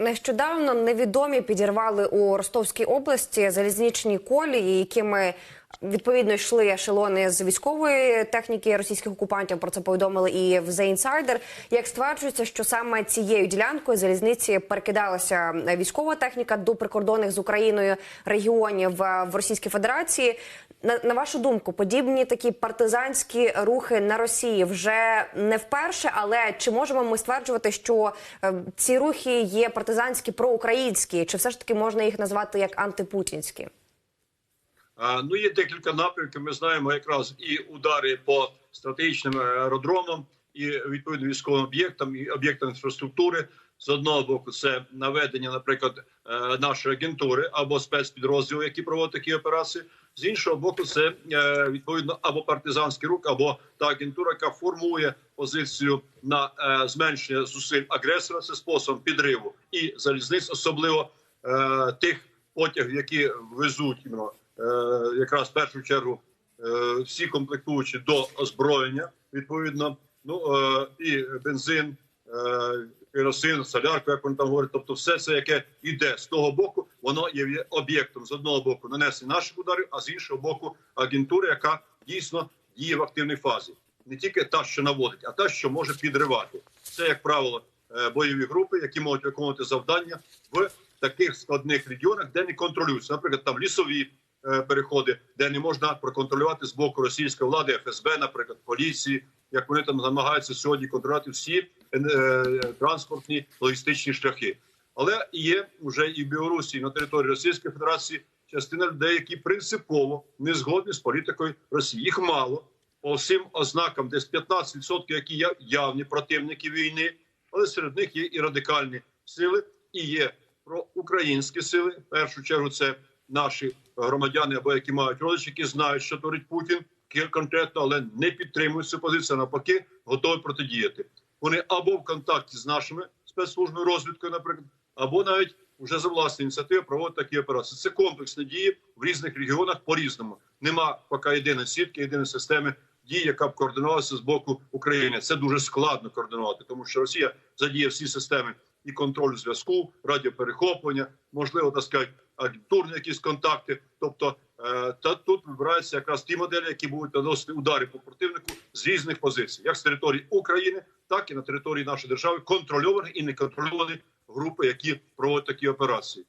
Нещодавно невідомі підірвали у Ростовській області залізничні колії, якими відповідно йшли ешелони з військової техніки російських окупантів. Про це повідомили і в The Insider. Як стверджується, що саме цією ділянкою залізниці перекидалася військова техніка до прикордонних з Україною регіонів е, в Російській Федерації. На, на вашу думку, подібні такі партизанські рухи на Росії вже не вперше, але чи можемо ми стверджувати, що е, ці рухи є партизанські проукраїнські, чи все ж таки можна їх назвати як антипутінські? Ну, є декілька напрямків. Ми знаємо якраз і удари по стратегічним аеродромам, і відповідно військовим об'єктам, і об'єктам інфраструктури. З одного боку, це наведення, наприклад, е, нашої агентури або спецпідрозділу, які проводять такі операції. З іншого боку, це е, відповідно або партизанський рух, або та агентура, яка формує позицію на е, зменшення зусиль агресора. Це способом підриву і залізниць, особливо тих потягів, які везуть іменно, якраз в першу чергу е, всі комплектуючі до озброєння, відповідно, ну е, і бензин, е, керосин, солярка, як вони там говорять. Тобто, все це, яке йде з того боку, воно є об'єктом з одного боку нанесення наших ударів, а з іншого боку, агентури, яка дійсно діє в активній фазі. Не тільки та, що наводить, а та, що може підривати. Це, як правило, е, бойові групи, які можуть виконувати завдання в таких складних регіонах, де не контролюються, наприклад, там лісові е, переходи, де не можна проконтролювати з боку російської влади, ФСБ, наприклад, поліції, як вони там намагаються сьогодні контролювати всі е, е, транспортні логістичні шляхи. Але є вже і в Білорусі, і на території Російської Федерації частина людей, які принципово не згодні з політикою Росії. Їх мало по всім ознакам, десь 15%, які є явні противники війни, але серед них є і радикальні сили, і є проукраїнські сили. В першу чергу це наші громадяни, або які мають родичі, які знають, що творить Путін конкретно, але не підтримують цю позицію. Навпаки, готові протидіяти. Вони або в контакті з нашими спецслужбами розвідкою, наприклад, або навіть вже за власні ініціативи проводять такі операції. Це комплексні дії в різних регіонах по різному. Нема поки єдиної сітки, єдиної системи дій, яка б координувалася з боку України. Це дуже складно координувати, тому що Росія задіє всі системи і контроль зв'язку, радіоперехоплення, можливо, так сказати, агентурні якісь контакти. Тобто е, та тут вибираються якраз ті моделі, які будуть наносити удари по противнику з різних позицій, як з території України, так і на території нашої держави, контрольовані і неконтрольовані групи, які проводять такі операції.